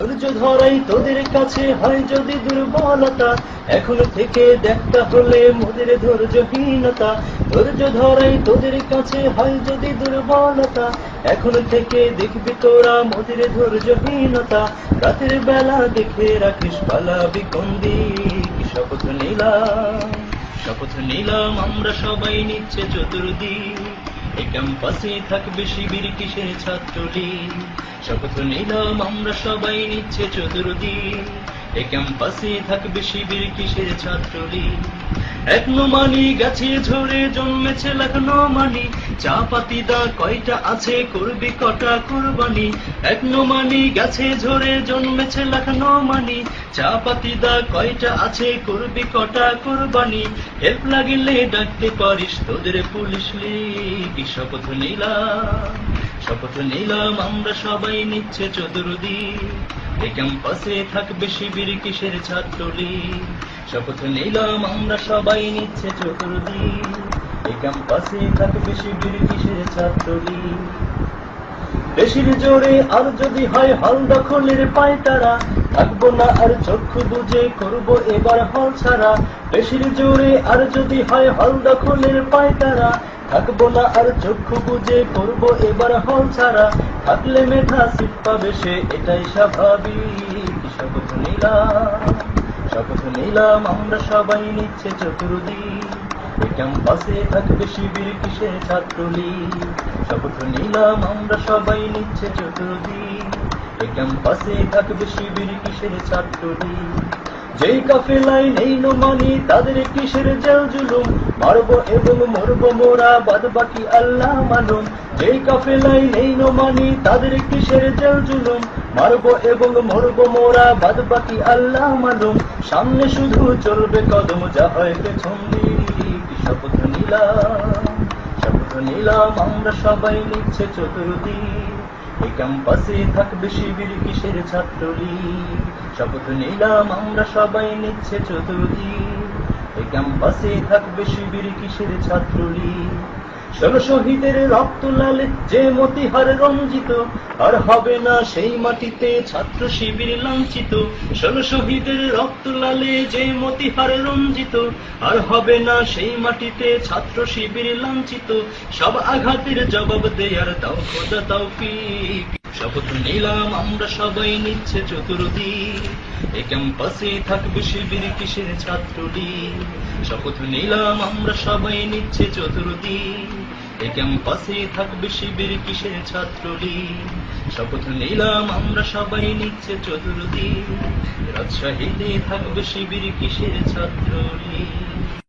ধৈর্য ধরাই তোদের কাছে হয় যদি দুর্বলতা। এখন থেকে দেখতে হলে মোদের ধৈর্যহীনতা। ধৈর্য ধরাই তোদের কাছে হয় যদি দুর্বলতা। এখন থেকে দেখবি তোরা মোদের ধৈর্যহীনতা। রাতের বেলা দেখে রাখিস পালা বিকন্দি, শপথ নিলাম শপথ নিলাম আমরা সবাই নিচ্ছে চতুর্দিক। এই ক্যাম্পাসে থাকবে শিবির কিসের ছাত্রলীগ শপথ নিলাম আমরা সবাই নিচ্ছে চতুর্দিক এই ক্যাম্পাসে থাকবে শিবির কিসের ছাত্রলীগ এক মানি গাছে ঝরে জন্মেছে লাখনো মানি চা পাতি দা কয়টা আছে, করবি কটা কোরবানি? এক মানি গাছে ঝরে জন্মেছে লাখনো মানি চা পাতি দা কয়টা আছে, করবি কটা কোরবানি? হেল্প লাগিলে ডাকতে পারিস তোদের পুলিশ লীগ। শপথ নিলাম শপথ নিলাম, আমরা সবাই নিচ্ছে চতুর্দিক। এই ক্যাম্পাসে থাকবে শিবির কিসের ছাত্রলীগ শপথ নিলাম আমরা সবাই নিচ্ছে চতুর্দিক এই ক্যাম্পাসে থাকবে শিবির কিসের ছাত্রলীগ বেশির জোরে আর যদি হয় হল দখলের পায় তারা থাকব না আর চক্ষু বুঝে করব এবার হল ছাড়া। বেশির জোরে আর যদি হয় হল দখলের পায় তারা থাকব না আর চক্ষু বুঝে করব এবার হল ছাড়া। থাকলে মেধা সিট পাবে সে, এটাই স্বাভাবিক। শপথ নিলাম শপথ নিলাম, আমরা সবাই নিচ্ছে চতুর্দিক। এই ক্যাম্পাসে থাকবে শিবির কিসের ছাত্রলীগ? শপথ নিলাম, আমরা সবাই নিচ্ছে চতুর্দিক। এই ক্যাম্পাসে থাকবে শিবির কিসের ছাত্রলীগ? যেই কাফেলায় নেই মানি, তাদের কিসের জেল জুলুম? মারব এবং মরবো মোরা বাদ বাকি আল্লাহ মালুম যেই কাফেলায় নেই মানি, তাদের কিসের জেল জুলুম? মারব এবং মরবো মোরা বাদ বাকি আল্লাহ মালুম সামনে শুধু চলবে কদম, যা হয় পেছন শপথ নিলাম শপথ নিলাম, আমরা সবাই নিচ্ছে চতুর্দিক। এই ক্যাম্পাসে থাকবে শিবির কিসের ছাত্রলীগ? শপথ নিলাম আমরা সবাই নিচ্ছে চতুর্দিক। এই ক্যাম্পাসে থাকবে শিবির কিসের ছাত্রলীগ? ষোলো শহীদের রক্ত লালে যে মতিহার রঞ্জিত, আর হবে না সেই মাটিতে ছাত্র শিবির লাঞ্ছিত। ষোলো শহীদের রক্ত লালে যে মতিহার রঞ্জিত, আর হবে না সেই মাটিতে ছাত্র শিবির লাঞ্ছিত। সব আঘাতের জবাব দেয়ার দাও খোদা তৌফিক। শপথ নিলাম আমরা সবাই নিচ্ছে চতুর্দিক। এ ক্যাম্পাসে থাকবে শিবির কিসের ছাত্রলীগ? শপথ নিলাম আমরা সবাই নিচ্ছে চতুর্দিক। এই ক্যাম্পাসে থাকবে শিবির কিসের ছাত্রলীগ? শপথ নিলাম আমরা সবাই নিচ্ছে চতুর্দিক। রাজশাহীতে থাকবে শিবির কিসের ছাত্রলীগ?